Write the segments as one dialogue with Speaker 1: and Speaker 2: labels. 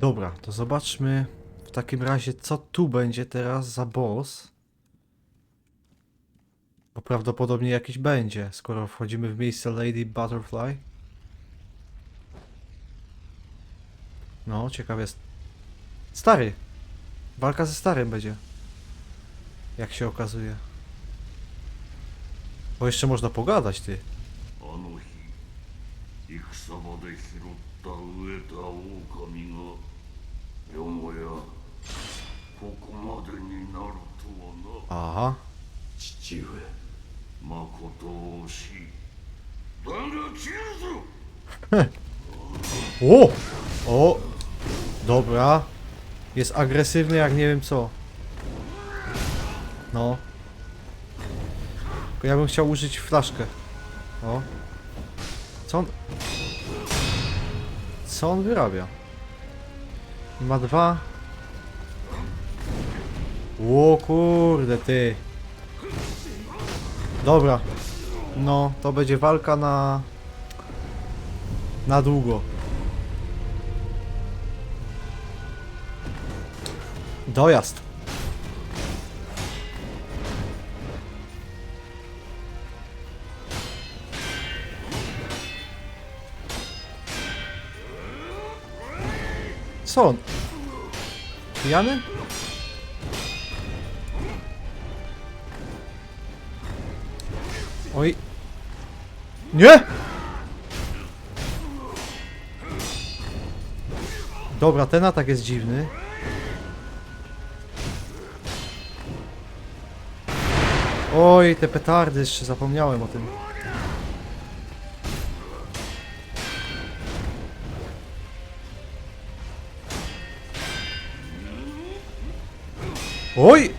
Speaker 1: Dobra, to zobaczmy w takim razie, co tu będzie teraz za boss. Bo prawdopodobnie jakiś będzie, skoro wchodzimy w miejsce Lady Butterfly. No, ciekaw jest. Stary! Walka ze starym będzie. Jak się okazuje. Bo jeszcze można pogadać, ty.
Speaker 2: あの日戦場で拾った飢えた狼がよもやここまでになるとはな
Speaker 1: Aha.
Speaker 2: 父上まことを惜しいだが切るぞ
Speaker 1: O! O! Dobra. Jest agresywny jak nie wiem co. No. Tylko ja bym chciał użyć flaszkę. O. Co on... Co on wyrabia? Ma dwa... O kurde ty. Dobra. No, to będzie walka na... Na długo. Dojazd. Co on? Pijany? Oj. Nie! Dobra, ten atak jest dziwny. Oj, te petardy, jeszcze zapomniałem o tym. Oj!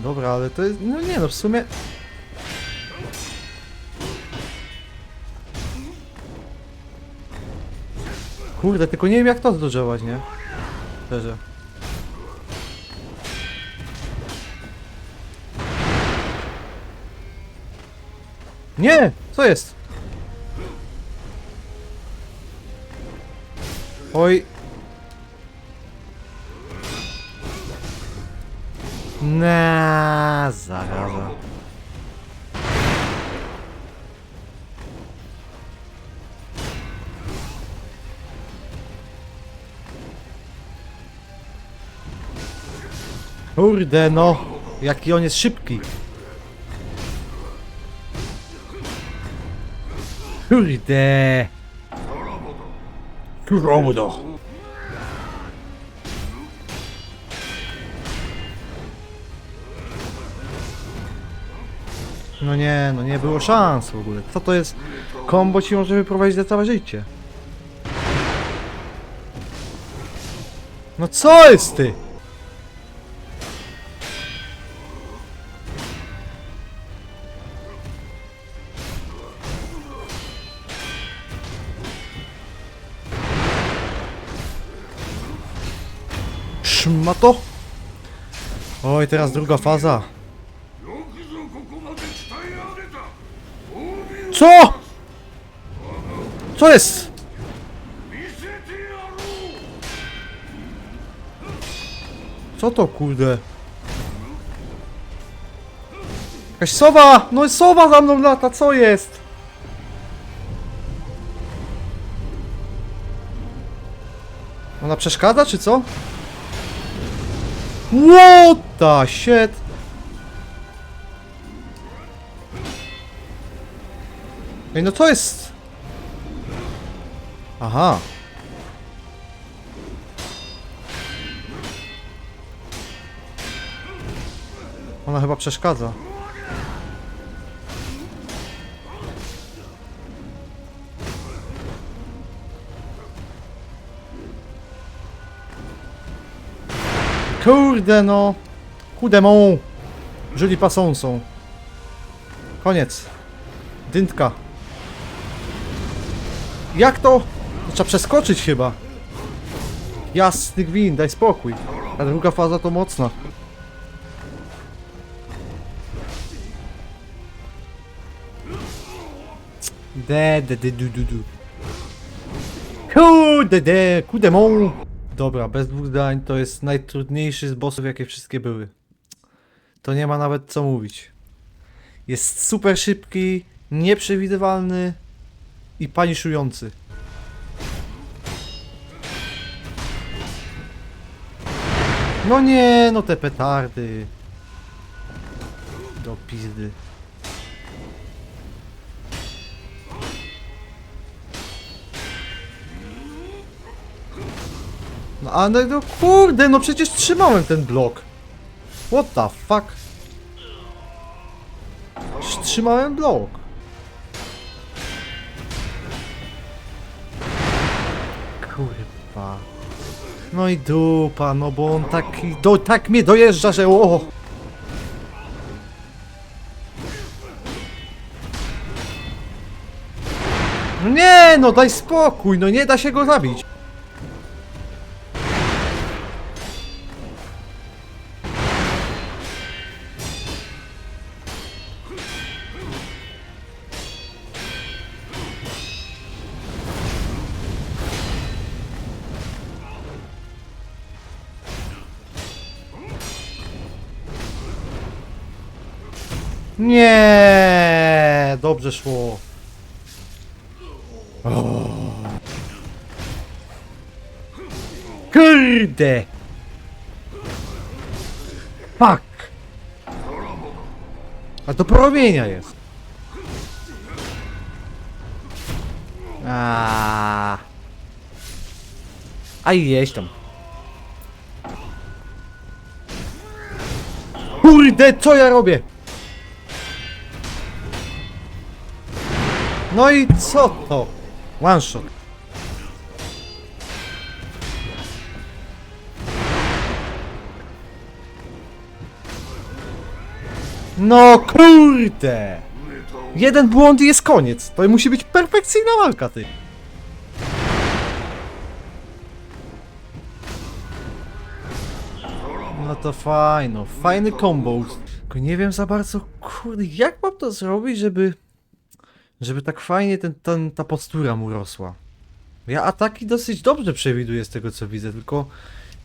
Speaker 1: Dobra, ale to jest... No nie no, w sumie... Kurde, tylko nie wiem jak to zdążywać, nie? Szczerze. Nie! Co jest? Oj. Na zaraza. Kurde no, jaki on jest szybki. Kurde. Kurde. No nie, no nie było szans w ogóle. Co to jest? Kombo ci może wyprowadzić na całe życie. No co jest ty? to? Oj, teraz druga faza. Co? Co jest? Co to kurde? Jakaś sowa! No sowa za mną lata, co jest? Ona przeszkadza, czy co? What the shit? Ej, no to jest... Aha. Ona chyba przeszkadza. Kurde no. Kudemon. Julie Passonson. Koniec. Dyntka. Jak to? Trzeba przeskoczyć chyba. Jasny gwint, daj spokój. A druga faza to mocna. De, de, de, du, du, du. Kudemon. Dobra, bez dwóch zdań to jest najtrudniejszy z bossów, jakie wszystkie były. To nie ma nawet co mówić. Jest super szybki, nieprzewidywalny i paniszujący. No nie, no te petardy. Do pizdy. No ale no kurde, no przecież trzymałem ten blok. What the fuck? Trzymałem blok. Kurwa. No i dupa, no bo on taki, do, tak mnie dojeżdża, że o. No nie, no daj spokój, no nie da się go zabić. Nie, dobrze szło. O. Kurde. Fuck. A to promienia jest. A. A jeść tam. Kurde, co ja robię? No i co to? One shot. No kurde! Jeden błąd i jest koniec. To musi być perfekcyjna walka, ty. No to fajno, fajny combo. Tylko nie wiem za bardzo, kurde, jak mam to zrobić, żeby... Żeby tak fajnie ten, ten, ta postura mu rosła. Ja ataki dosyć dobrze przewiduję z tego co widzę, tylko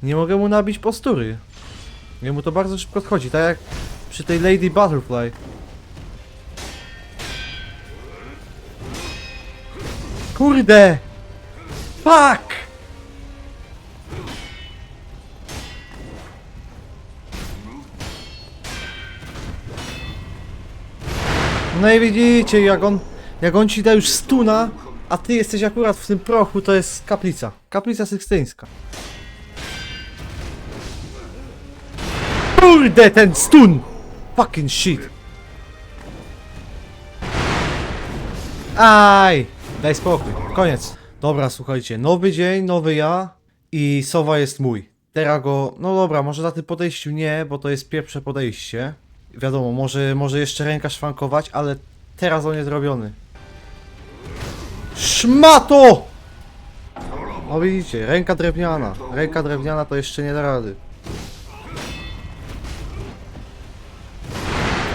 Speaker 1: nie mogę mu nabić postury. Jemu to bardzo szybko odchodzi, tak jak przy tej Lady Butterfly. Kurde! Fuck! No i widzicie, jak on, jak on ci da już stuna, a ty jesteś akurat w tym prochu, to jest kaplica. Kaplica sykstyńska. Kurde, ten stun! Fucking shit. Aj! Daj spokój, koniec. Dobra, słuchajcie, nowy dzień, nowy ja i Sowa jest mój. Teraz go, no dobra, może na tym podejściu nie, bo to jest pierwsze podejście. Wiadomo, może, może jeszcze ręka szwankować, ale teraz on jest zrobiony. Szmato! No widzicie, ręka drewniana. Ręka drewniana to jeszcze nie da rady.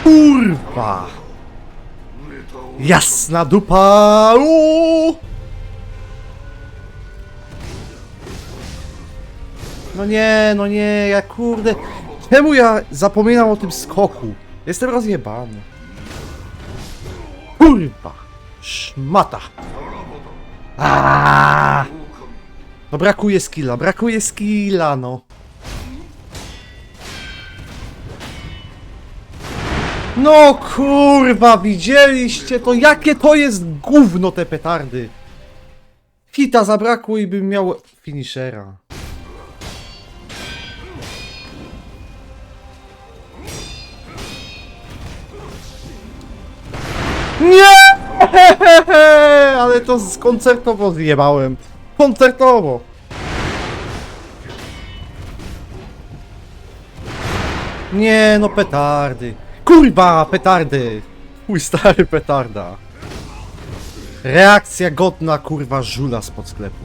Speaker 1: Kurwa! Jasna dupa! No nie, no nie, ja kurde. Czemu ja zapominam o tym skoku? Jestem rozjebany. Kurwa! Szmata! Aaaa! No brakuje skilla, brakuje skilla, no. No kurwa, widzieliście to? Jakie to jest gówno te petardy? Hita zabrakło i bym miał finishera. Nie! Ale to z koncertowo zjebałem. Koncertowo. Nie, no petardy. Kurwa, petardy. Mój stary petarda. Reakcja godna, kurwa, żula spod sklepu.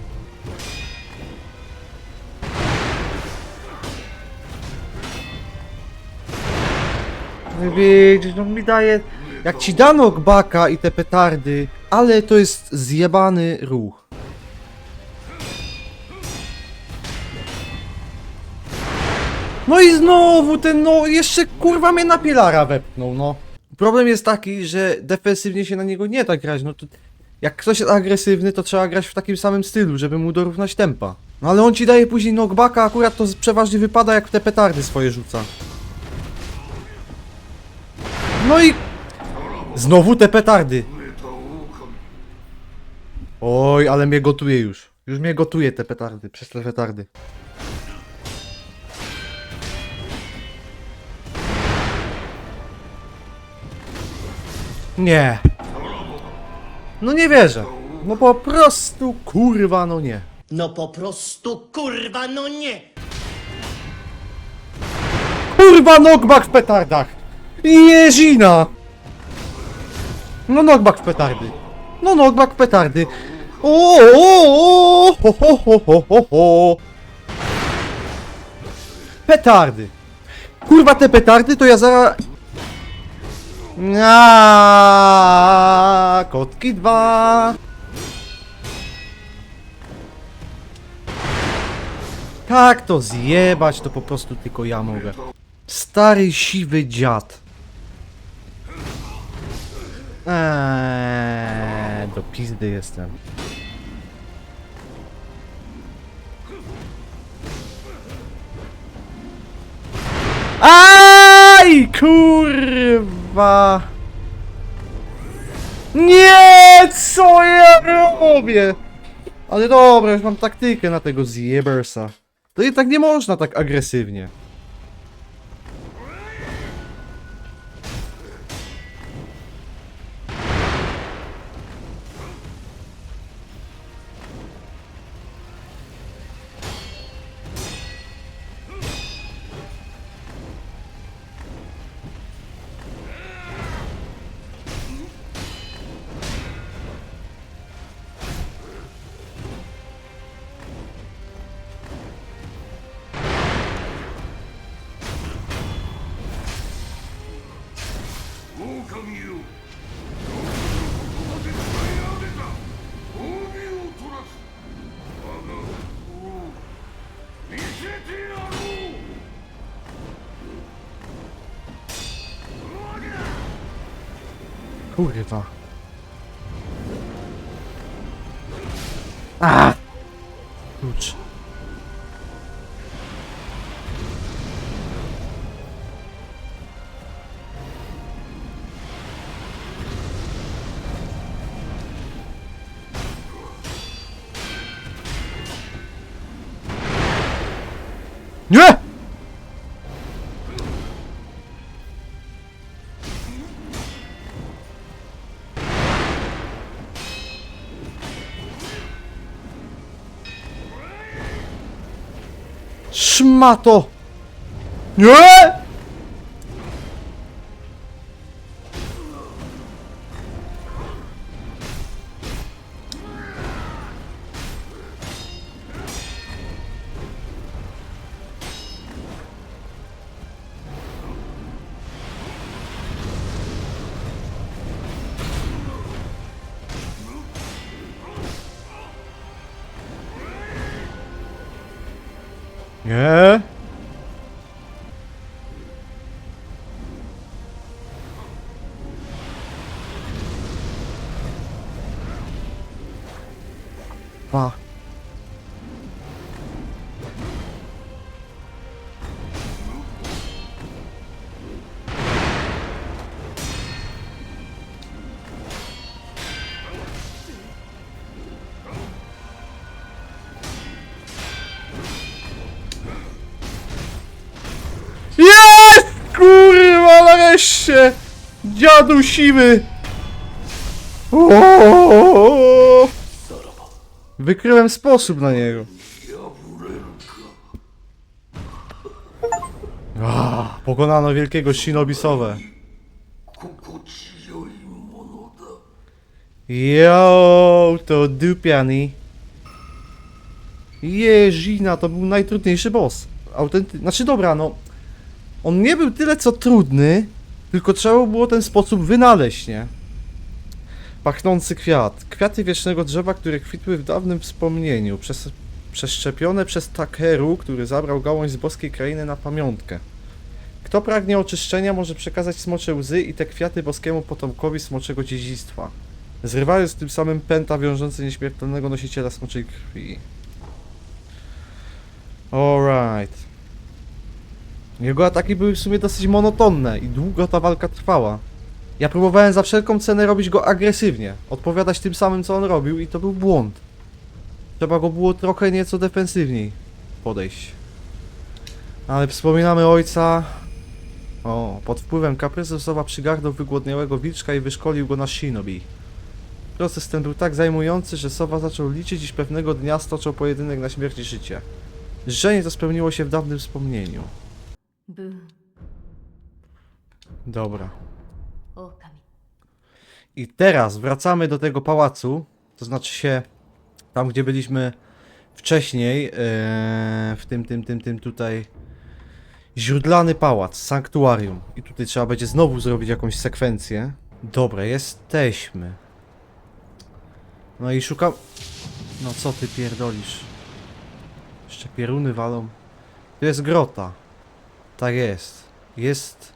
Speaker 1: Widzisz, no mi daje... Jak ci dano gbaka i te petardy, ale to jest zjebany ruch. No i znowu ten, no, jeszcze kurwa mnie na pilara wepchnął, no. Problem jest taki, że defensywnie się na niego nie da grać, no to... Jak ktoś jest agresywny, to trzeba grać w takim samym stylu, żeby mu dorównać tempa. No ale on ci daje później knockbacka, akurat to przeważnie wypada jak te petardy swoje rzuca. No i... Znowu te petardy. Oj, ale mnie gotuje już. Już mnie gotuje te petardy, przez te petardy. Nie. No nie wierzę. No po prostu kurwa no nie.
Speaker 3: No po prostu kurwa, no nie!
Speaker 1: Kurwa knockback w petardach! Jezina! No knockback w petardy. No knockback w petardy. O, o, o, ho, ho, ho, ho, ho, ho. Petardy. Kurwa te petardy to ja zaraz... Aaaa, kotki dwa. Tak to zjebać, to po prostu tylko ja mogę. Stary siwy dziad. Eee, do pizdy jestem. Aj, kurwa. Nie, co ja robię? Ale dobra, już mam taktykę na tego zjebersa. To i tak nie można tak agresywnie. Kurwa. A! Klucz. Nie! Szmato! Nie! Nie? spadł siwy! Oooo! Wykryłem sposób na niego. Ah, pokonano wielkiego Shinobisowe. Yo, to dupiani. Jeżina, to był najtrudniejszy boss. Autenty... Znaczy dobra, no... On nie był tyle co trudny, tylko trzeba było ten sposób wynaleźć, nie? Pachnący kwiat. Kwiaty wiecznego drzewa, które kwitły w dawnym wspomnieniu. Przez... Przeszczepione przez Takeru, który zabrał gałąź z boskiej krainy na pamiątkę. Kto pragnie oczyszczenia, może przekazać smocze łzy i te kwiaty boskiemu potomkowi smoczego dziedzictwa zrywając tym samym pęta wiążące nieśmiertelnego nosiciela smoczej krwi. Alright. Jego ataki były w sumie dosyć monotonne i długo ta walka trwała. Ja próbowałem za wszelką cenę robić go agresywnie, odpowiadać tym samym co on robił i to był błąd. Trzeba go było trochę nieco defensywniej podejść. Ale wspominamy ojca, o, pod wpływem kaprysu Sowa przygarnął wygłodniałego wilczka i wyszkolił go na shinobi. Proces ten był tak zajmujący, że Sowa zaczął liczyć, iż pewnego dnia stoczą pojedynek na śmierć i życie. Życzenie to spełniło się w dawnym wspomnieniu.
Speaker 4: Boo.
Speaker 1: Dobra. I teraz wracamy do tego pałacu, to znaczy się tam, gdzie byliśmy wcześniej, yy, w tym, tym, tym, tym tutaj źródlany pałac, sanktuarium. I tutaj trzeba będzie znowu zrobić jakąś sekwencję. Dobra, jesteśmy. No i szukam... No co ty pierdolisz? Jeszcze pieruny walą. Tu jest grota. Tak jest. Jest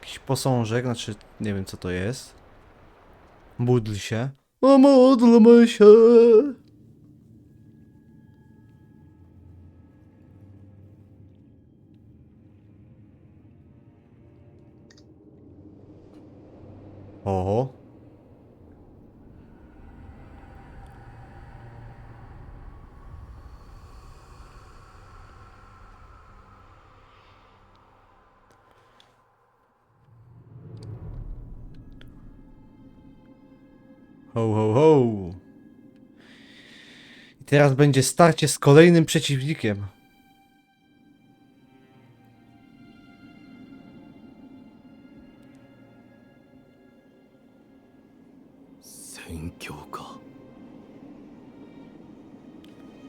Speaker 1: jakiś posążek, znaczy nie wiem co to jest. Módl się. O, módlmy się. Oho. Teraz będzie starcie z kolejnym przeciwnikiem.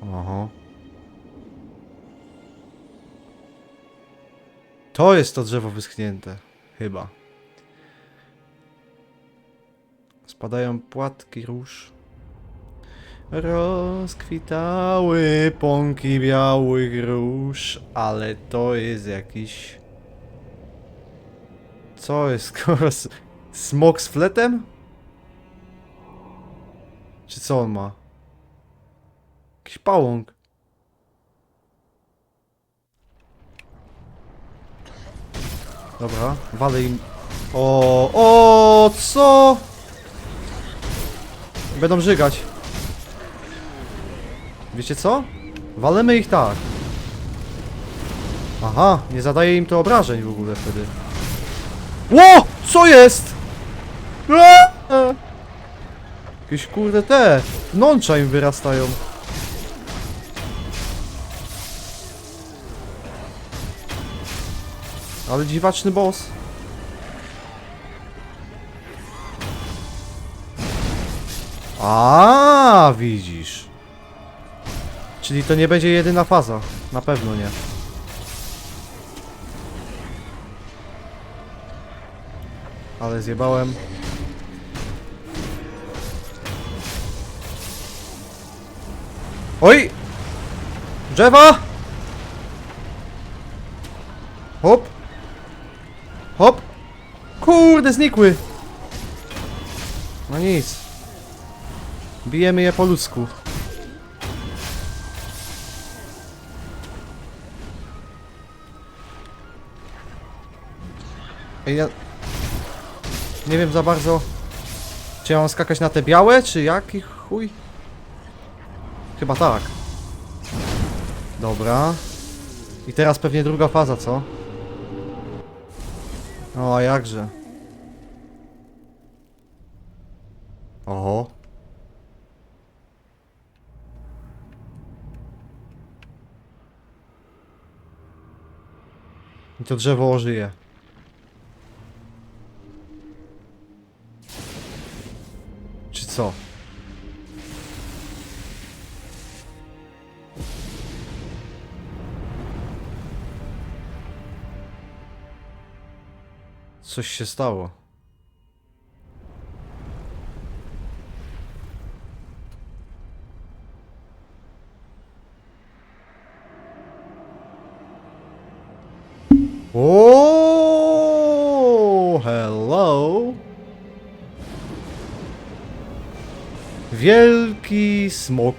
Speaker 1: Oho. To jest to drzewo wyschnięte. Chyba. Spadają płatki róż. Rozkwitały pąki białych róż, ale to jest jakiś... Co jest, s- Smok z fletem? Czy co on ma? Jakiś pałąk. Dobra, walę im... O, o, co? Będą żygać. Wiecie co? Walemy ich tak. Aha, nie zadaje im to obrażeń w ogóle wtedy. Ło! Co jest? Eee! Jakieś kurde te. Wnątrza im wyrastają. Ale dziwaczny boss. A, widzisz. Czyli to nie będzie jedyna faza. Na pewno nie. Ale zjebałem. Oj! Drzewa! Hop! Hop! Kurde, znikły! No nic. Bijemy je po ludzku. Ej, ja... Nie wiem za bardzo... Czy ja mam skakać na te białe, czy jaki chuj? Chyba tak. Dobra. I teraz pewnie druga faza, co? O, jakże. Oho. I to drzewo ożyje. Co? Coś się stało. Wielki smok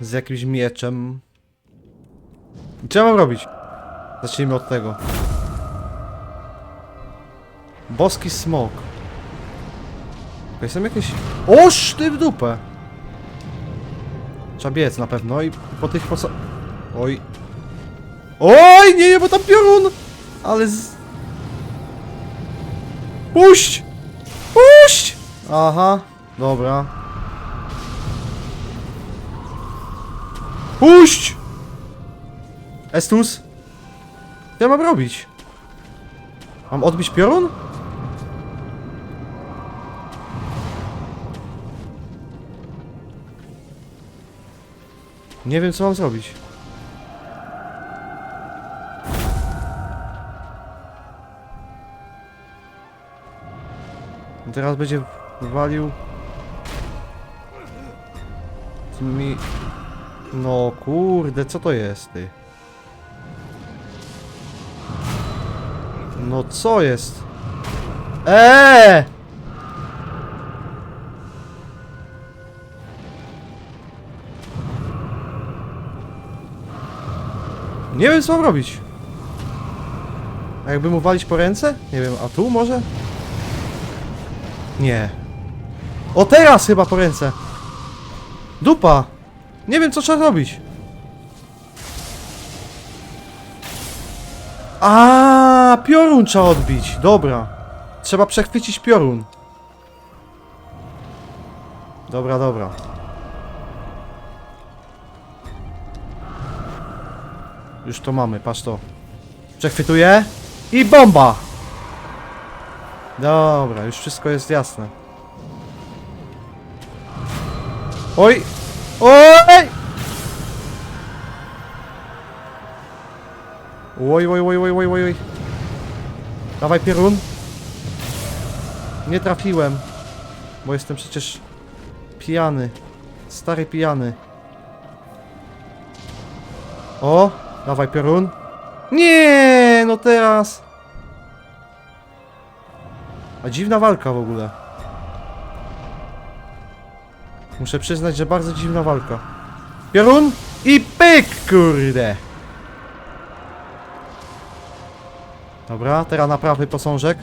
Speaker 1: z jakimś mieczem. I Co ja mam robić? Zacznijmy od tego. Boski smok. To są jakieś... Oż ty w dupę! Trzeba biec na pewno i po tych posa... Oj. Oj, nie, nie, bo tam piorun! Ale z... Puść! Puść! Aha, dobra. Puść! Estus? Co ja mam robić? Mam odbić piorun? Nie wiem co mam zrobić. Teraz będzie walił tymi... No kurde, co to jest ty? No co jest? Eee! Nie wiem co mam robić. A jakby mu walić po ręce? Nie wiem, a tu może? Nie. O teraz chyba po ręce. Dupa. Nie wiem co trzeba robić. A, piorun trzeba odbić. Dobra. Trzeba przechwycić piorun. Dobra, dobra. Już to mamy, patrz to. Przechwytuję i bomba! Dobra, już wszystko jest jasne. Oj! Oj! Oj, oj, oj, oj, oj, oj, oj. Dawaj, pierun. Nie trafiłem. Bo jestem przecież pijany. Stary pijany. O! Dawaj, piorun. Nie, no teraz. A dziwna walka w ogóle. Muszę przyznać, że bardzo dziwna walka. Piorun i pyk, kurde. Dobra, teraz na prawy posążek.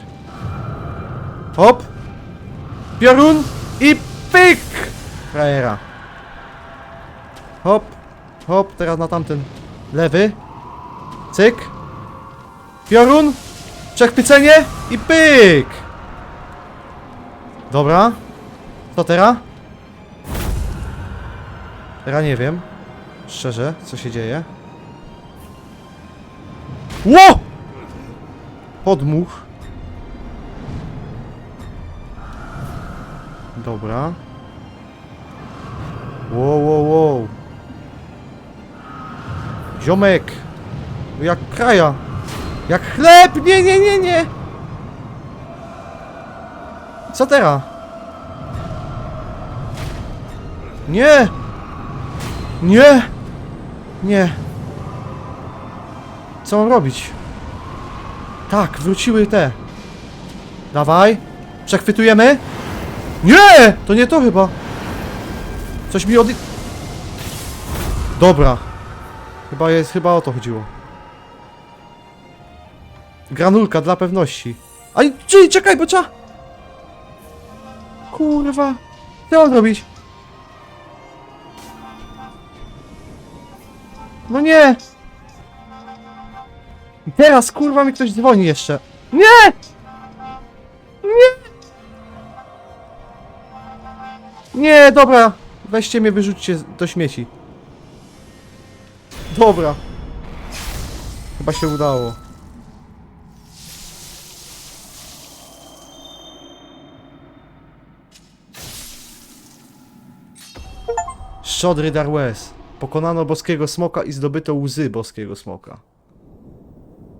Speaker 1: Hop. Piorun i pyk. Frajera. Hop. Hop, teraz na tamten. Lewy. Cyk. Piorun. Przechwycenie i pyk. Dobra. Co teraz? Teraz nie wiem. Szczerze, co się dzieje. Ło! Podmuch. Dobra. Wow, wow, wow. Ziomek. Jak kraja. Jak chleb! Nie, nie, nie, nie! Co teraz? Nie! Nie! Nie! Co mam robić? Tak, wróciły te. Dawaj. Przechwytujemy. Nie! To nie to chyba. Coś mi od... Dobra. Chyba jest, chyba o to chodziło. Granulka dla pewności. Aj, czyli czekaj, bo trzeba... Kurwa. Co mam zrobić? No nie! I teraz kurwa mi ktoś dzwoni jeszcze. Nie! Nie! Nie, dobra. Weźcie mnie, wyrzućcie do śmieci. Dobra. Chyba się udało. Szczodry Darwes. Pokonano boskiego smoka i zdobyto łzy boskiego smoka.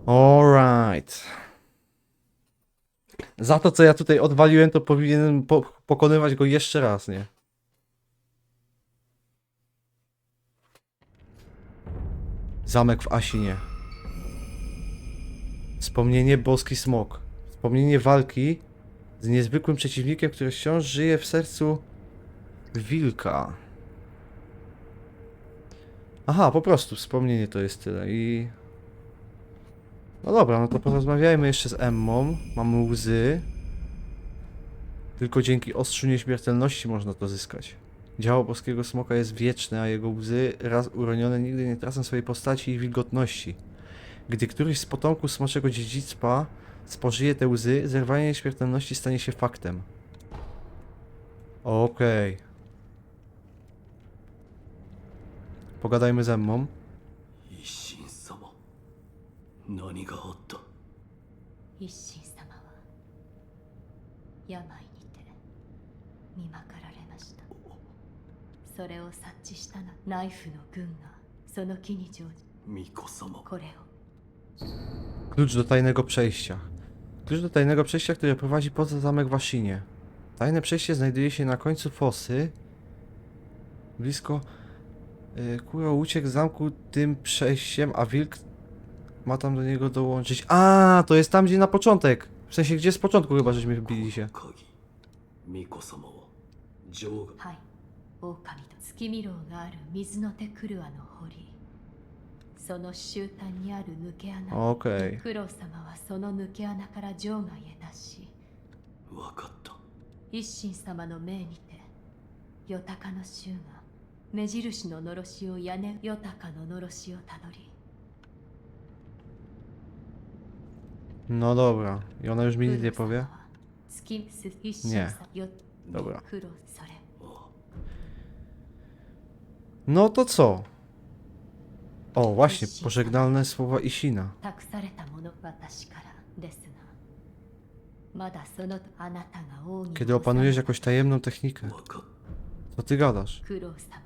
Speaker 1: Alright. Za to, co ja tutaj odwaliłem, to powinienem po pokonywać go jeszcze raz, nie? Zamek w Asinie. Wspomnienie boski smok. Wspomnienie walki z niezwykłym przeciwnikiem, który wciąż żyje w sercu wilka. Aha, po prostu wspomnienie to jest tyle i... No dobra, no to porozmawiajmy jeszcze z Emmą. Mamy łzy. Tylko dzięki ostrzu nieśmiertelności można to zyskać. Dzieło boskiego smoka jest wieczne, a jego łzy, raz uronione, nigdy nie tracą swojej postaci i wilgotności. Gdy któryś z potomków smoczego dziedzictwa spożyje te łzy, zerwanie nieśmiertelności stanie się faktem. Okej. Pogadajmy ze mną. Klucz do tajnego przejścia. Klucz do tajnego przejścia, które prowadzi poza zamek Washinie. Tajne przejście znajduje się na końcu fosy, blisko Y, Kuro uciekł z zamku tym przejściem, a wilk ma tam do niego dołączyć. A, to jest tam, gdzie na początek. W sensie, gdzie z początku chyba żeśmy wbili się. Okej.
Speaker 4: Okay. 目印ののろしを屋根ヨタカののろしをたどり
Speaker 1: No dobra. I ona już mi nic nie
Speaker 4: クロウ様
Speaker 1: powie?
Speaker 4: は月す一心
Speaker 1: Nie.
Speaker 4: 様よ
Speaker 1: Dobra.
Speaker 4: クロウそれ
Speaker 1: No to co? O, właśnie, pożegnalne słowa Isina.
Speaker 4: 託されたもの私からですがまだそのあなたが王に
Speaker 1: Kiedy opanujesz jakąś tajemną technikę.
Speaker 2: 分かっ
Speaker 1: Co ty gadasz?
Speaker 4: クロウ様それを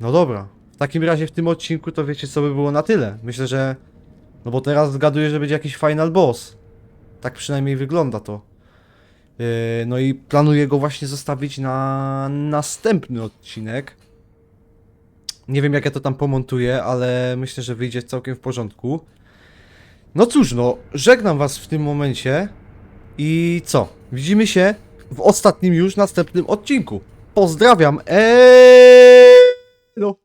Speaker 1: No dobra. W takim razie w tym odcinku to wiecie co by było na tyle. Myślę, że... No bo teraz zgaduję, że będzie jakiś final boss. Tak przynajmniej wygląda to. Yy, no i planuję go właśnie zostawić na następny odcinek. Nie wiem jak ja to tam pomontuję, ale myślę, że wyjdzie całkiem w porządku. No cóż, no, żegnam was w tym momencie. I co? Widzimy się w ostatnim już następnym odcinku. Pozdrawiam. Eee! No.